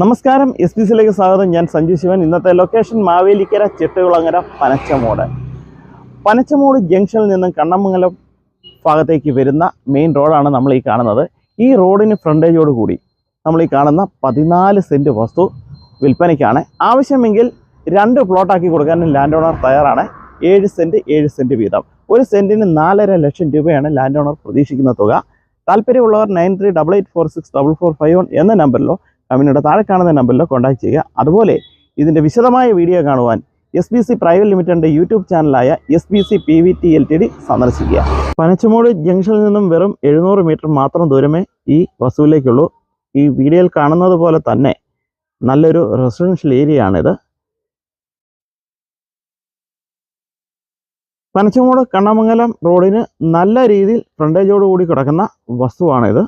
നമസ്കാരം S P സിയിലേക്ക് സ്വാഗതം. ഞാൻ സഞ്ജു ശിവൻ. ഇന്നത്തെ ലൊക്കേഷൻ മാവേലിക്കര ചിട്ടകുളങ്ങര പനച്ചമോട്. പനച്ചമോട് ജംഗ്ഷനിൽ നിന്നും കണ്ണമംഗലം ഭാഗത്തേക്ക് വരുന്ന മെയിൻ റോഡാണ് നമ്മൾ ഈ കാണുന്നത്. ഈ റോഡിന് ഫ്രണ്ടേജോട് കൂടി നമ്മൾ ഈ കാണുന്ന പതിനാല് സെന്റ് വസ്തു വിൽപ്പനയ്ക്കാണ്. ആവശ്യമെങ്കിൽ രണ്ട് പ്ലോട്ടാക്കി കൊടുക്കാൻ ലാൻഡ് ഓണർ തയ്യാറാണ്. ഏഴ് സെന്റ് ഏഴ് സെന്റ് വീതം. ഒരു സെന്റിന് നാലര ലക്ഷം രൂപയാണ് ലാൻഡ് ഓണർ പ്രതീക്ഷിക്കുന്ന തുക. താല്പര്യമുള്ളവർ nine three double eight four six double four five one എന്ന നമ്പറിലോ കമ്പനിയുടെ താഴെ കാണുന്ന നമ്പറിലോ കോൺടാക്ട് ചെയ്യുക. അതുപോലെ ഇതിന്റെ വിശദമായ വീഡിയോ കാണുവാൻ എസ് ബി സി പ്രൈവറ്റ് ലിമിറ്റഡിന്റെ YouTube ചാനലായ S B C P V T L T D സന്ദർശിക്കുക. പനച്ചമൂട് ജംഗ്ഷനിൽ നിന്നും വെറും എഴുന്നൂറ് മീറ്റർ മാത്രം ദൂരമേ ഈ വസുവിലേക്കുള്ളൂ ഈ വീഡിയോയിൽ കാണുന്നത് പോലെ തന്നെ നല്ലൊരു റെസിഡൻഷ്യൽ ഏരിയ ആണിത്. പനച്ചമൂട് കണ്ണമംഗലം റോഡിന് നല്ല രീതിയിൽ ഫ്രണ്ടേജോടുകൂടി കിടക്കുന്ന വസ്തുവാണിത്.